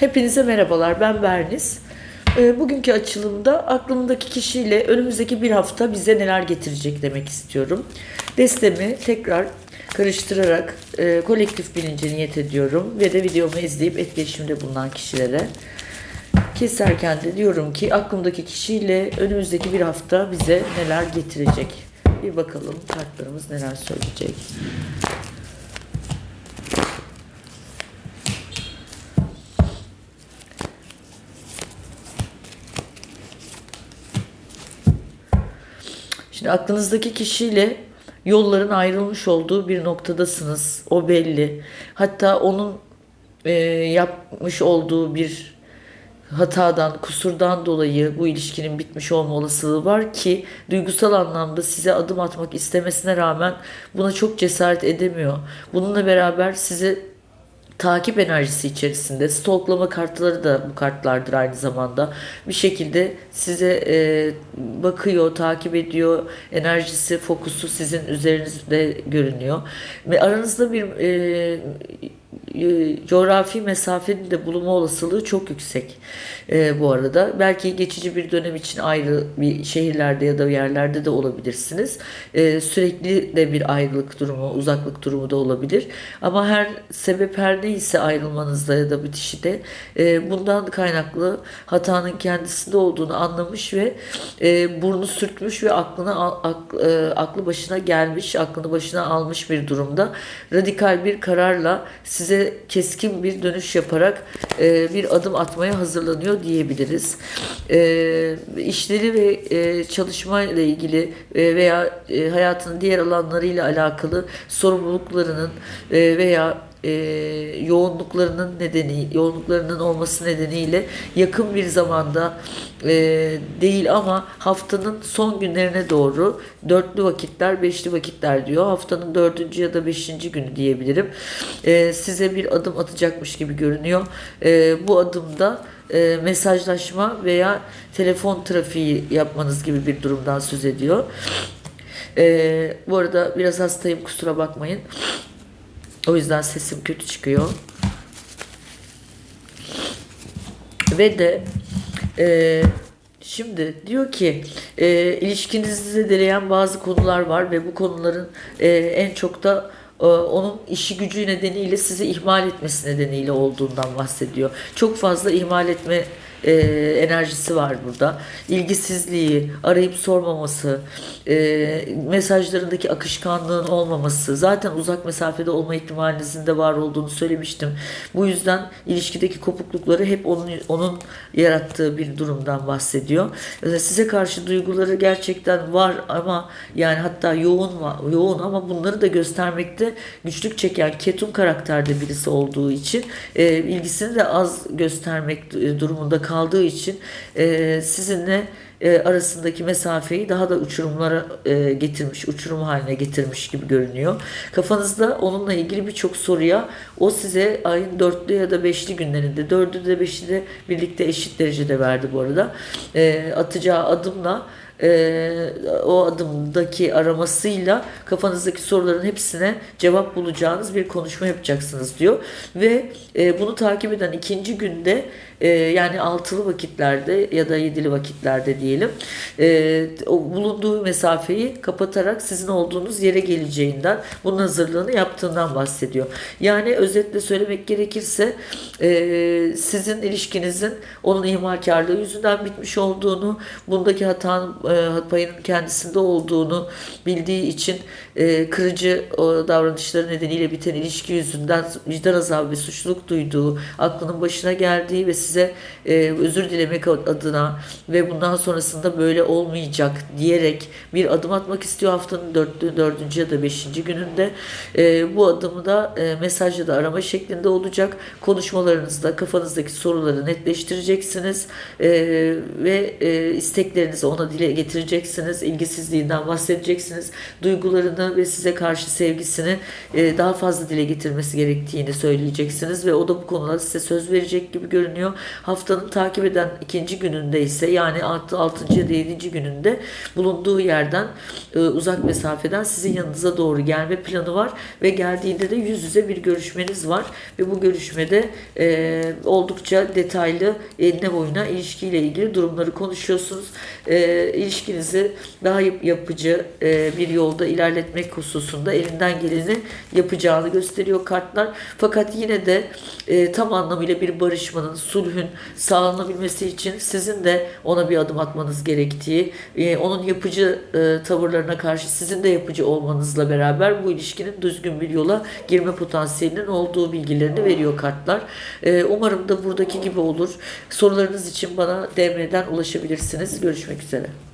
Hepinize merhabalar, ben Berniz. Ee, Bugünkü açılımda aklımdaki kişiyle önümüzdeki bir hafta bize neler getirecek demek istiyorum. Destemi tekrar karıştırarak e, kolektif bilince niyet ediyorum ve de videomu izleyip etkileşimde bulunan kişilere keserken de diyorum ki aklımdaki kişiyle önümüzdeki bir hafta bize neler getirecek. Bir bakalım kartlarımız neler söyleyecek. Şimdi aklınızdaki kişiyle yolların ayrılmış olduğu bir noktadasınız. O belli. Hatta onun e, yapmış olduğu bir hatadan, kusurdan dolayı bu ilişkinin bitmiş olma olasılığı var ki duygusal anlamda size adım atmak istemesine rağmen buna çok cesaret edemiyor. Bununla beraber sizi takip enerjisi içerisinde stalklama kartları da bu kartlardır aynı zamanda. Bir şekilde size e, bakıyor, takip ediyor. Enerjisi, fokusu sizin üzerinizde görünüyor. Ve aranızda bir e, e, coğrafi mesafenin de bulunma olasılığı çok yüksek e, bu arada. Belki geçici bir dönem için ayrı bir şehirlerde ya da yerlerde de olabilirsiniz. E, sürekli de bir ayrılık durumu, uzaklık durumu da olabilir. Ama her sebep her neyse ayrılmanızda ya da bitişide e, bundan kaynaklı hatanın kendisinde olduğunu anlamış ve e, burnu sürtmüş ve aklına ak- e, aklı başına gelmiş, aklını başına almış bir durumda radikal bir kararla size keskin bir dönüş yaparak e, bir adım atmaya hazırlanıyor diyebiliriz. E, işleri ve e, çalışma ile ilgili e, veya e, hayatının diğer alanlarıyla alakalı sorumluluklarının e, veya e, yoğunluklarının nedeni yoğunluklarının olması nedeniyle yakın bir zamanda e, değil ama haftanın son günlerine doğru dörtlü vakitler beşli vakitler diyor haftanın dördüncü ya da beşinci günü diyebilirim E, size bir adım atacakmış gibi görünüyor E, bu adımda e, mesajlaşma veya telefon trafiği yapmanız gibi bir durumdan söz ediyor. E, bu arada biraz hastayım kusura bakmayın. O yüzden sesim kötü çıkıyor. Ve de e, şimdi diyor ki e, ilişkinizi zedeleyen bazı konular var ve bu konuların e, en çok da e, onun işi gücü nedeniyle sizi ihmal etmesi nedeniyle olduğundan bahsediyor. Çok fazla ihmal etme e, enerjisi var burada. İlgisizliği, arayıp sormaması, e, mesajlarındaki akışkanlığın olmaması, zaten uzak mesafede olma ihtimalinizin de var olduğunu söylemiştim. Bu yüzden ilişkideki kopuklukları hep onun onun yarattığı bir durumdan bahsediyor. Size karşı duyguları gerçekten var ama yani hatta yoğun yoğun ama bunları da göstermekte güçlük çeken ketum karakterde birisi olduğu için e, ilgisini de az göstermek e, durumunda kaldığı için sizinle e, arasındaki mesafeyi daha da uçurumlara e, getirmiş, uçurum haline getirmiş gibi görünüyor. Kafanızda onunla ilgili birçok soruya o size ayın dörtlü ya da beşli günlerinde, dördü de beşi de birlikte eşit derecede verdi bu arada. E, atacağı adımla e, o adımdaki aramasıyla kafanızdaki soruların hepsine cevap bulacağınız bir konuşma yapacaksınız diyor. Ve bunu takip eden ikinci günde yani altılı vakitlerde ya da yedili vakitlerde diyelim e, o bulunduğu mesafeyi kapatarak sizin olduğunuz yere geleceğinden bunun hazırlığını yaptığından bahsediyor. Yani özetle söylemek gerekirse e, sizin ilişkinizin onun ihmalkarlığı yüzünden bitmiş olduğunu bundaki hatanın e, payının kendisinde olduğunu bildiği için e, kırıcı o davranışları nedeniyle biten ilişki yüzünden vicdan azabı ve suçluluk duyduğu, aklının başına geldiği ve size e, özür dilemek adına ve bundan sonrasında böyle olmayacak diyerek bir adım atmak istiyor haftanın dördüncü ya da beşinci gününde. E, bu adımı da e, mesajla da arama şeklinde olacak. Konuşmalarınızda kafanızdaki soruları netleştireceksiniz e, ve e, isteklerinizi ona dile getireceksiniz. ilgisizliğinden bahsedeceksiniz. Duygularını ve size karşı sevgisini e, daha fazla dile getirmesi gerektiğini söyleyeceksiniz ve o da bu konuda size söz verecek gibi görünüyor. Haftanın takip eden ikinci gününde ise yani 6. ya da 7. gününde bulunduğu yerden e, uzak mesafeden sizin yanınıza doğru gelme planı var ve geldiğinde de yüz yüze bir görüşmeniz var ve bu görüşmede e, oldukça detaylı eline boyuna ilişkiyle ilgili durumları konuşuyorsunuz. E, ilişkinizi daha yap- yapıcı e, bir yolda ilerletmek hususunda elinden geleni yapacağını gösteriyor kartlar. Fakat yine de e, tam anlamıyla bir barışmanın, sulhün sağlanabilmesi için sizin de ona bir adım atmanız gerektiği, e, onun yapıcı e, tavırlarına karşı sizin de yapıcı olmanızla beraber bu ilişkinin düzgün bir yola girme potansiyelinin olduğu bilgilerini veriyor kartlar. E, umarım da buradaki gibi olur. Sorularınız için bana DM'den ulaşabilirsiniz. Görüşmek üzere.